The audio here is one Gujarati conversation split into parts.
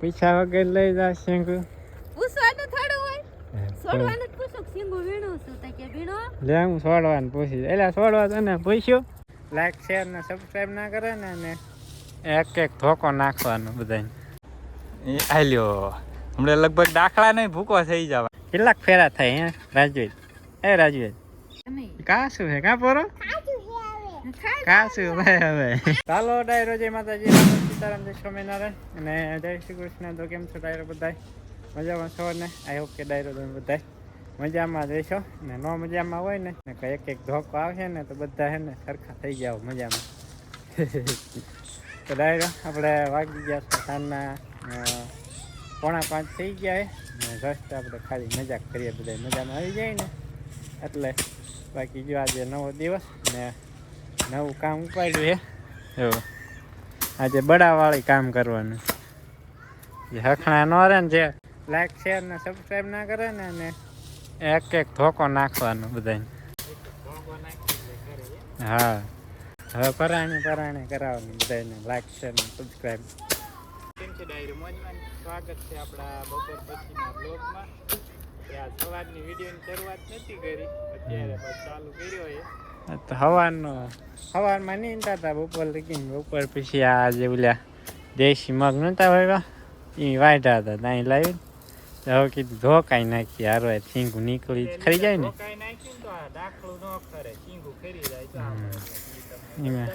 પૈસા વગર લઈ જા શેંગુ પૂછવાનું થોડું હોય? છોડવાનું પૂછો શેંગુ સિંગુ વીણું છું તો કે વીણો? લે હું છોડવાનું પૂછી એટલે છોડવા તને પૂછ્યું. લાઈક શેર ને સબસ્ક્રાઇબ ના કરે ને ને એક એક ધોકો નાખવાનો બધાને. એ આલ્યો. હમણાં લગભગ દાખલા નહીં ભૂકો થઈ જવા. કેટલાક ફેરા થાય હે રાજવીર? એ રાજવીર. કા શું છે? કા પોરો? કાશું ભાઈ હવે? ચાલો ડાયરો જય માતાજી રામ સીતારામ, જય સ્વામિનારાયણ. અને જય શ્રી કૃષ્ણ, તો કેમ છો ડાયરો બધાય? મજામાં છો ને? આઈ હોપ કે ડાયરો તમે બધાય મજામાં જ રહેશો. ને નો મજામાં હોય ને ને એક એક ધોકો આવશે ને, તો બધા હે ને સરખા થઈ જાવ મજામાં. તો ડાયરો, આપણે વાગી ગયા છે સાંજના પોણા પાંચ થઈ ગયા ને જસ્ટ આપણે ખાલી મજાક કરીએ બધા મજામાં આવી જાય ને? એટલે બાકી જો આજે નવો દિવસ ને નવું કામ ઉપાડ્યું હે. એવું. આજે બડાવાળી કામ કરવાનું. જે હખણા ન રહે ને જે લાઈક શેર ને સબસ્ક્રાઈબ ના કરે ને અને એક એક ધોકો નાખવાનો બધાને. હા. હવે પરાણે પરાણે કરાવવાની બધાને. લાઈક શેર ને સબસ્ક્રાઈબ કેમ છે ડાયરી મોજમાં? સ્વાગત છે આપણા બપોર પછીના બ્લોગમાં સવારની વિડીયોની શરૂઆત નથી કરી. અત્યારે ચાલુ કર્યો છે. તો હવાનો સવારમાં નીંદતા હતા બપોર લગીને બપોર પછી આ જે ઓલા દેશી મગ નહોતા વાવ્યા એ વાઢા હતા ત્યાં લાવી હવે કીધું ધોકાઈ નાખી હારો છીંગું નીકળી ખરી જાય ને? એમાં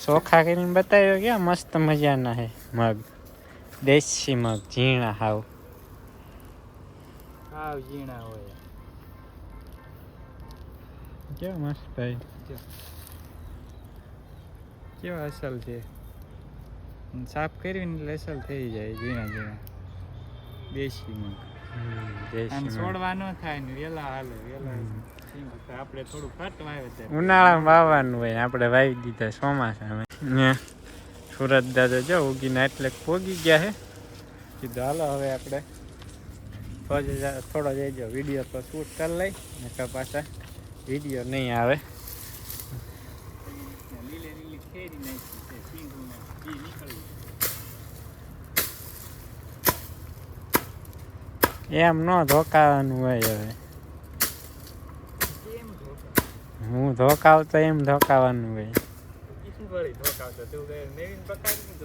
ચોખા કરીને બતાવ્યો કે મસ્ત મજાના હે મગ. દેશી મગ ઝીણા હાવ. હાવ ઝીણા હોય. કેવા મસ્ત ભાઈ કેવા અસલ છે સાફ કરીને એટલે અસલ થઈ જાય ઝીણા ઝીણા દેશી મગ. છોડવા ન થાય ને વેલા હાલે વેલા આપણે થોડું છે. ઉનાળામાં વાવવાનું હોય આપણે વાવી દીધા ચોમાસામાં સુરત દાદા જો ઉગીને એટલે પોગી ગયા હે. કીધું હાલો હવે આપણે થોડો જઈજો વીડિયો તો શૂટ કરી લઈ ને પાછા વીડિયો નહીં આવે. એમ ન ધોકાવાનું હોય હવે. હું ધોકાવતો એમ ધોકાવાનું હોય.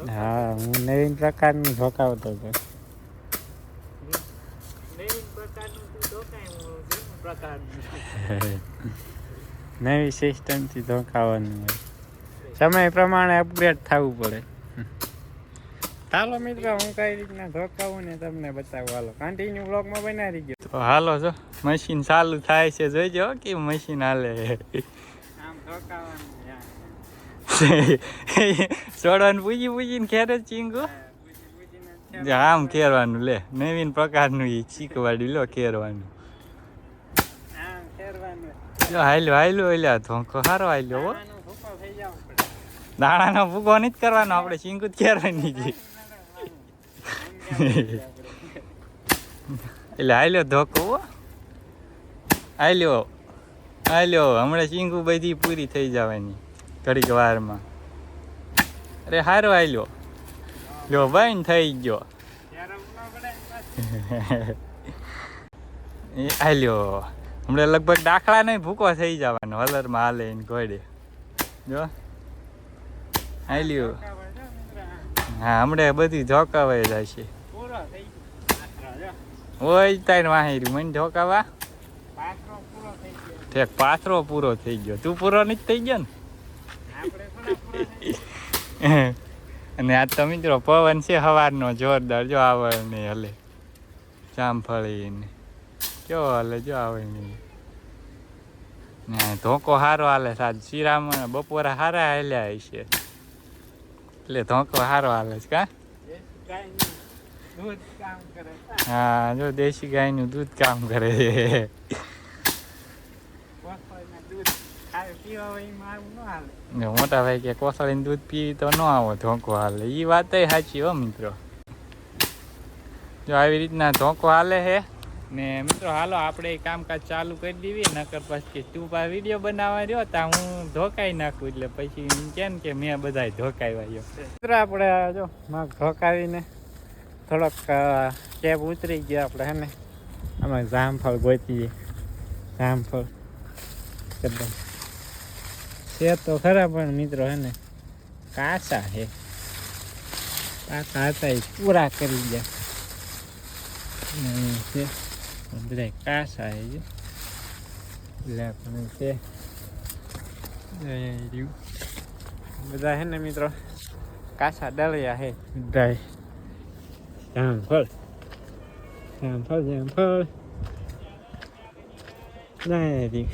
હા હું નવીન પ્રકારનું ધોકાવતો હતો નવીન પ્રકારનું તું ધોકાય હું જૂનું પ્રકારનું નવી સિસ્ટમથી ધોકાવાનું હોય. સમય પ્રમાણે અપગ્રેડ થવું પડે. ચાલો મિત્રો હું કઈ રીતના ધોકાવું ને તમને બતાવું. હાલો કન્ટિન્યુ બ્લોગમાં બનાવી ગયો તો હાલો જો મશીન ચાલુ થાય છે. જોઈજો કે મશીન હાલે. આમ ધોકાવાનું છોડવાનું પૂજી પૂજીને ખેરે ચીંગો. આમ કેરવાનું લે. નવીન પ્રકારનું એ શીખવાડી લો ફેરવાનું જો હાલ્યો હાલ્યો એટલે ધોકો સારો હાલ્યો હો. દાણાનો ભૂકો નથી કરવાનો આપણે શીંગુ જ ખેરવાની છે એટલે હાલ્યો ધોકો હો. હાલ્યો હાલ્યો હમણાં શીંગુ બધી પૂરી થઈ જવાની ઘડીક વારમાં. અરે હારો હાલ્યો. જો બાઈન થઈ ગયો. હાલ્યો. હમણાં લગભગ દાખલા નહીં, ભૂકો થઈ જવાનો. હલરમાં હાલે ઘોડે. જો. હાલ્યો. હા, હમણાં બધી ઝોકાવાઈ જાય છે. ઓય, તાર વાહેરી. મને ગયો ઠેક પાથરો પૂરો થઈ ગયો. તું પૂરો નથી થઈ ગયો ને? અને આ તો મિત્રો પવન છે સવારનો જોરદાર. જો આવે નહીં હલે. જામફળી ને કેવો હલે? જો આવે ને ને ધોકો સારો હાલે સાજ શિરામ બપોરે સારા હાલ્યા હશે એટલે ધોકો સારો હાલે છે, કા? હા, જો દેશી ગાયનું દૂધ કામ કરે છે. મોટા ભાઈ કે કોસળીનું દૂધ પી તો ન આવો ધોકો હાલે. એ વાત સાચી હો મિત્રો. જો આવી રીતના ધોકો હાલે છે. ને મિત્રો, હાલો, આપણે કામકાજ ચાલુ કરી દેવી નકર પછી તું પા વીડિયો બનાવવા રહ્યો તા હું ધોકાઈ નાખું, એટલે પછી એમ કે મેં બધાય ધોકાવ્યા ગયો મિત્રો, આપણે જો માં ધોકાવીને થોડોક કેબ ઉતરી ગયા આપણે, હે ને? આમાં જામફળ ગોતીએ. જામફળ. એકદમ. છે તો ખરા, પણ મિત્રો, હે ને? કાચા હે કાચા હતા એ પૂરા કરી ગયા. છે. બધા કાસા જો એટલે પણ છે બધા હે ને મિત્રો કાસા ડળિયા હે બધા જામફળ જામફળ જામફળ ના રી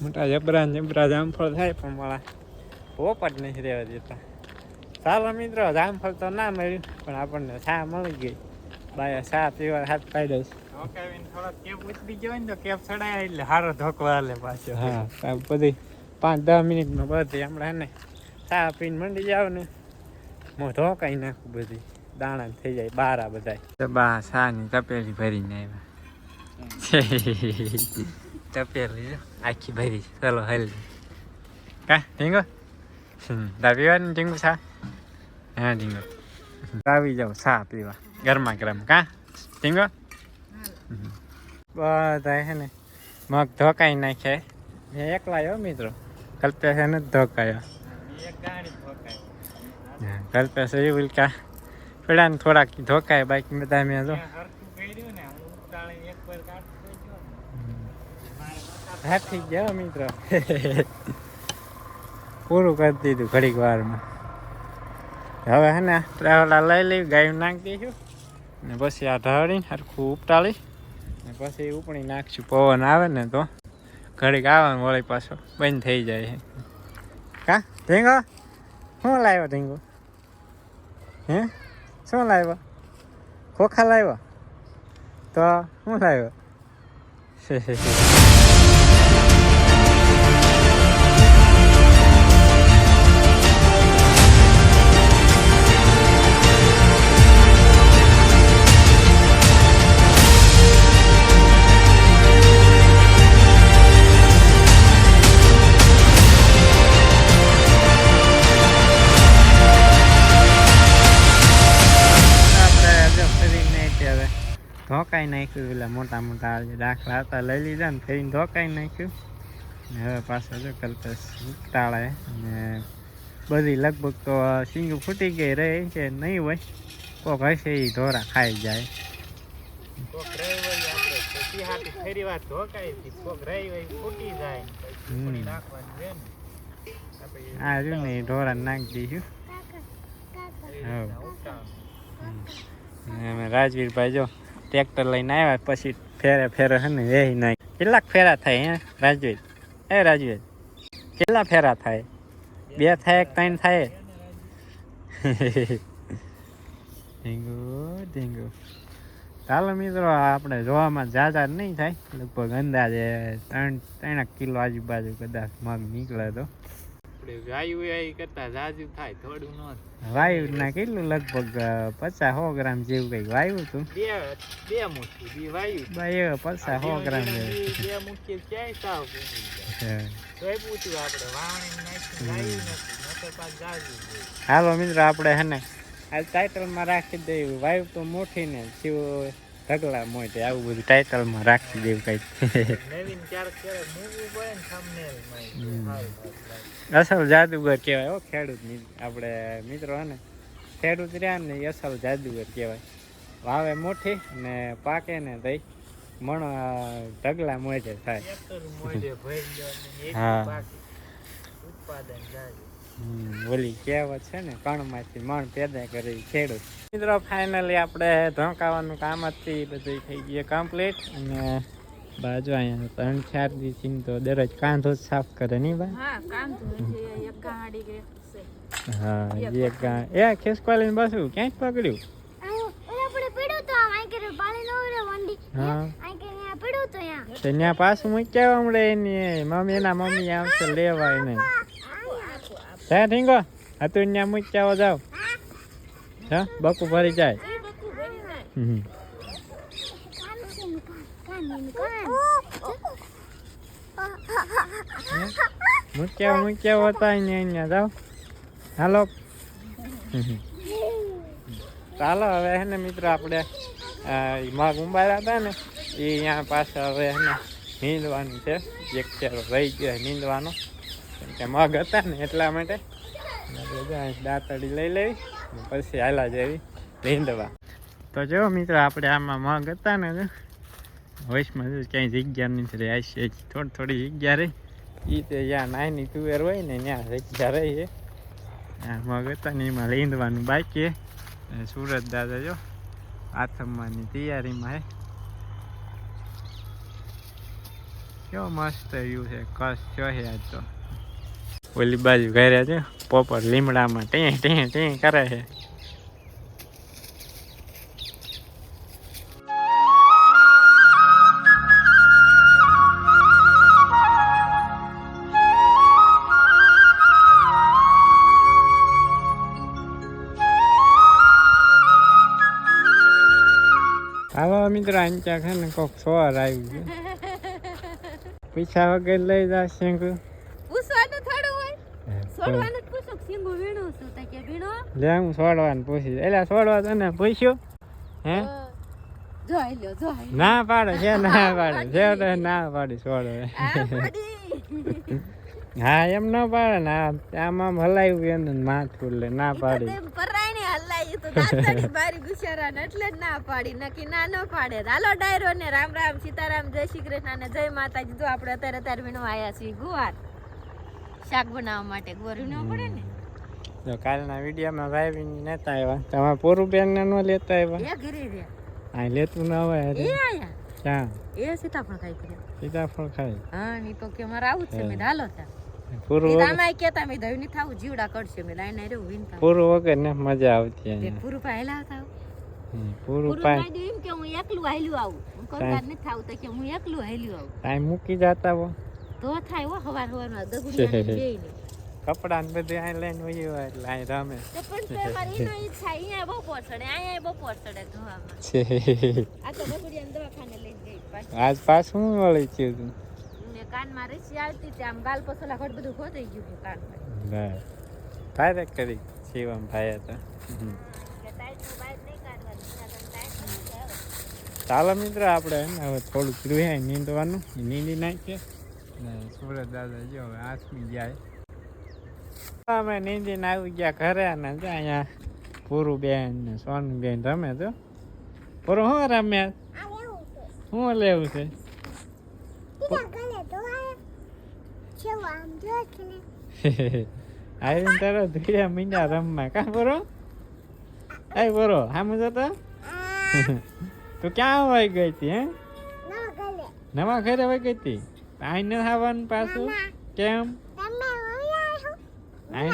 મોટા જબરા જબરા જામફળ થાય પણ મારા પોપટ નથી રહેવા દેતા ચાલો મિત્રો જામફળ તો ના મળ્યું પણ આપણને છા મળી ગઈ બાયા ચા પીવા હાથ પાડ્યો થોડો કેપ ઉતરી ગયો ને તો કેપ ચડાય એટલે સારો ધોકો હાલે પાછો. હા આ બધી પાંચ દસ મિનિટમાં બધી હમણાં હે ને ચા પીને મંડી જાવ ને હું ધોકાઈ નાખું બધી. દાણા થઈ જાય બારા બધા બા સાની તપેલી ભરીને આવ્યા. તપેલી આખી ભરી. ચલો હલ. કા ઢીંગો? દા પીવાની ઢીંગુ ચા હા ઢીંગો. આવી જાઓ સા પીવા. ગરમા ગરમ, કા? ઢીંગો બધા હે ને, મગ ધોકાઈ નાખે મેં એકલા આવ્યો મિત્રો, કલ્પેશ એને ધોકાયો. કલ્પેશ એ ઉલકા પેલા ને થોડાક ધોકાય બાકી બધા મેં જો. હાથી ગયો મિત્રો. પૂરું કરી દીધું ઘડીક વારમાં. હવે હે ને ટ્રાવેલા લઈ લઈ ગાયું નાખી દઈશું ને પછી આ ઢાળીને સરખું ઉપટાળી. ને પછી ઉપણી નાખશું. પવન આવે ને તો ઘડીક આવે વળી પાછો બંધ થઈ જાય છે. કા? ઢીંગો? શું લાવ્યો ઢીંગો? હે? શું લાવ્યો? ખોખા લાવ્યો? તો શું લાવ્યો? ધોકાઈ નાખ્યું પેલા મોટા મોટા દાખલા હતા લઈ લીધા ને ફરીને ધોકાઈ નાખ્યું. ને હવે પાછા જો કલ્પેશ ઉતાળે ને બધી લગભગ તો સિંગ ફૂટી ગઈ રહે છે નહીં હોય કોક હશે એ ધોરા ખાઈ જાય. આ જો ને ઢોરા નાખી દઈશું રાજવીરભાઈ જો ટ્રેક્ટર લઈને આવ્યા, પછી ફેરે ફેરે હે ને વેહી નાખ કેટલાક ફેરા થાય હે, રાજવીર? એ રાજવીર, કેટલા ફેરા થાય? બે થાય એક ત્રણ થાય? ઢીંગુ ઢીંગુ. ચાલો મિત્રો આપણે જોવામાં જાજા નહીં થાય. લગભગ અંદાજે ત્રણ ત્રણ કિલો આજુબાજુ કદાચ મગ નીકળે તો. ગાયું એ કરતા જાજુ થાય થોડું ન વાયુ ના કેટલું લગભગ પચાસ સો ગ્રામ જેવું કઈ વાયુ હતું. બે બે મુઠ્ઠી બી વાયુ એ પચાસ સો ગ્રામ બે મુઠ્ઠી ક્યાંય સાવ. તોય પૂછ્યું આપણે વાવણી નાખી વાયુ નથી પાછું જાજુ હાલો મિત્રો આપણે હે ને આ ટાઇટલમાં રાખી દઈએ. વાયુ તો મોટી ને શિવ ઢગલા મોટે આવું બધું ટાઇટલમાં રાખી દેવું હાવ. અસલ જાદુગર કહેવાય હો ખેડૂત આપણે મિત્રો હે ને ખેડૂત રહ્યા ને અસલ જાદુગર કહેવાય વાવે મોટી ને પાકે ને તઈ મણ ઢગલા મોજે થાય હા. ઉત્પાદન જાજુ. હમ, ઓલી કહેવત છે ને કણમાંથી મણ પેદા કરે ખેડૂત. મિત્રો ફાઇનલી આપણે ધોકાવાનું કામ હતી બધું થઈ ગયું કમ્પ્લીટ અને બાજુ અહીંયા ત્રણ ચાર દિવસથી તો દરરોજ કાંધો જ સાફ કરે નહીં બા? હા એક ગા- એ ખેસકોલીને બસું ક્યાંય પકડ્યું? હા. ત્યાં પાછું મૂક્યા હમણાં એની. મમ્મી એના મમ્મી આવશે લેવાય એને ત્યાં ઠીંગો હતું ત્યાં મૂક્યા આવો જાવ. હા બકુ ભરી જાય. મૂક્યા મૂક્યા હોતા અહીંયા અહીંયા જાવ હાલો. ચાલો, હવે હે ને મિત્રો આપણે મગ ઉંબાડ્યા હતા ને એ અહીંયા પાછા હવે હે ને નીંદવાનું છે. એક ચેરો રહી ગયો નીંદવાનો. મગ હતા ને એટલા માટે. દાંતડી લઈ લેવી પછી હાલા જેવી નીંદવા તો જો મિત્રો, આપણે આમાં મગ હતા ને વોઇસમાં જો ક્યાંય જગ્યા નથી રહી. આ છે થોડી થોડી જગ્યા રહી. એ તે જ્યાં નાની તુવેર હોય ને ત્યાં જગ્યા રહી મગ હતા ને એમાં લીંદવાનું બાકી સુરત દાદા જો આથમવાની તૈયારીમાં હે કેવો મસ્ત વ્યૂ છે. કસ છે આજ તો. ઓલી બાજુ ઘરે છે. પોપર લીમડામાં ટેં ટેં ટેં કરે છે. હાલો મિત્ર અંચા છે ને કોક સવાર આવી ગયો પૈસા વગર લઈ થોડું હોય છોડવાનું પૂછો સિંગુ છું તો કે વીણો? લે હું છોડવાનું પૂછી એટલે છોડવા તને પૂછ્યું? હે? જો આઈ જો ના પાડે છે ના પાડે છે ના પાડી છોડે હા એમ ના પાડે ને આમાં હલાવ્યું એને માથું લે ના પાડી. તેમ પરાયણે તો દાંતડી બારી ગુસારાને એટલે જ ના પાડી. નકી ના ન પાડે. હાલો ડાયરો ને રામ રામ સીતારામ જય શ્રી કૃષ્ણ ને જય માતાજી. જો આપણે અત્યારે અત્યારે વીણવા આવ્યા છીએ ગુવાર. શાક બનાવવા માટે ગુવાર ન પડે ને? જો કાલના વિડીયોમાં ભાઈ નતા આવ્યા. તમારે પૂરું બેન ને ન લેતા આવ્યા. એ ઘરે રહ્યા. આ લેતું ન આવે એ આયા? ક્યાં? એ સીતાફળ ખાઈ કર્યા સીતાફળ ખાઈ. હા ની તો કે મારે આવું જ છે. મે કીધું તા. પૂરું એ કેતા મેં દયું ની થાવું જીવડા કરશે. મેં લાઈને રહ્યું વીનતા પૂરું વગર ને મજા આવતી અહીંયા. પૂરું પાયલા હતા. પૂરું પૂરું પાય પાઈ એમ કે હું એકલું હાલ્યું આવું. હું કંગાર નથી તો કે હું એકલું હાલ્યું આવું. ટાઈમ મૂકી જતા હો. તો થાય હો હવાર હવારમાં દગુડિયા બે ને કપડા ને બધું અહીં લઈને હોય હોય એટલે અહીં રમે. તો પણ તો મારી એનો ઈચ્છા અહીંયા બપોર ચડે અહીંયા બપોર સડે ધોવામાં. છે. આ તો દગુડિયા દવાખાને લઈ ગઈ પાછી. આજ હું વળી છે તું? ને કાનમાં રસી આવતી હતી આમ ગાલ પસોલા ઘટ બધું ખોદાઈ ગયું કાન કાનમાં. લે તારે કરી શિવમ ભાઈ હતા. ચાલો મિત્ર આપણે હવે થોડુંક રહ્યું નીંદવાનું નીંદી નાખીએ. ને સુરત દાદા જો હવે આસમી જાય. અમે નીંદીને આવી ગયા ઘરે ને અહીંયા પૂરું બેન ને સોનું બેન રમે તો પૂરું શું રમે? શું લેવું છે? આવી તારો ધીરે મીંડા રમવા. કા બરો આય બરો સામે જતો? તું ક્યાં વહી ગઈ હતી હે? નવા ઘરે વહી ગઈ હતી? આઈ ન આવવાનું પાછું કેમ આઈ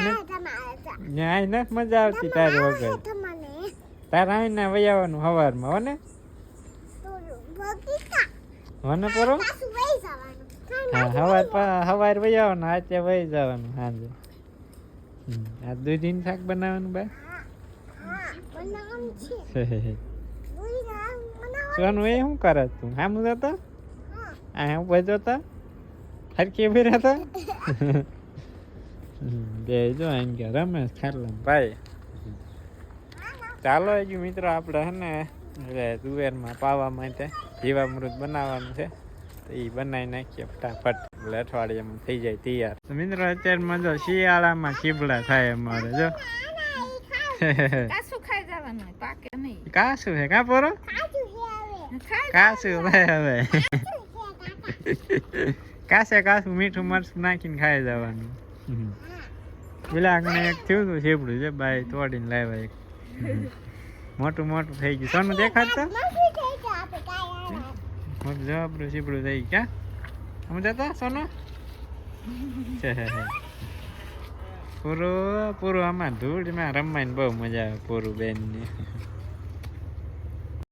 ન આઈ ન મજા આવતી તારી વગર તારે આઈ ના વહી આવવાનું સવારમાં હોને હોને હો પરો હા સવાર વહી આવવાનું આજે વહી જવાનું સાંજે આ દૂધીનું શાક બનાવવાનું બા સોનું એ શું કરે તું આમ જતો આ ઊભો જતો હરકી ઊભી રહેતા બે જો એમ કે રમેશ ખાટલા ભાઈ ચાલો હજુ મિત્રો આપણે હે ને એટલે તુવેરમાં પાવા માટે જીવામૃત બનાવવાનું છે તો એ બનાવી નાખીએ ફટાફટ એટલે અઠવાડિયામાં થઈ જાય તૈયાર તો મિત્રો અત્યારમાં જો શિયાળામાં ચીબડા થાય અમારે જો કાસું ખાઈ જવાનું પાકે નહીં કાશું હે કા પોરો કાશું ભાઈ હવે કાસે કાસું મીઠું મરચું નાખીને ખાઈ જવાનું. પેલા આગળ એક થયું હતું શીપડું છે ભાઈ તોડીને લાવ્યા એક. મોટું મોટું થઈ ગયું. સોનું દેખાડતો? મોટું જવાબરું શીપડું થઈ ગયું. ક્યાં? આમ જતા સોનું? પૂરું પૂરું આમાં ધૂળમાં રમવાની બહુ મજા આવે, પૂરું બેનની.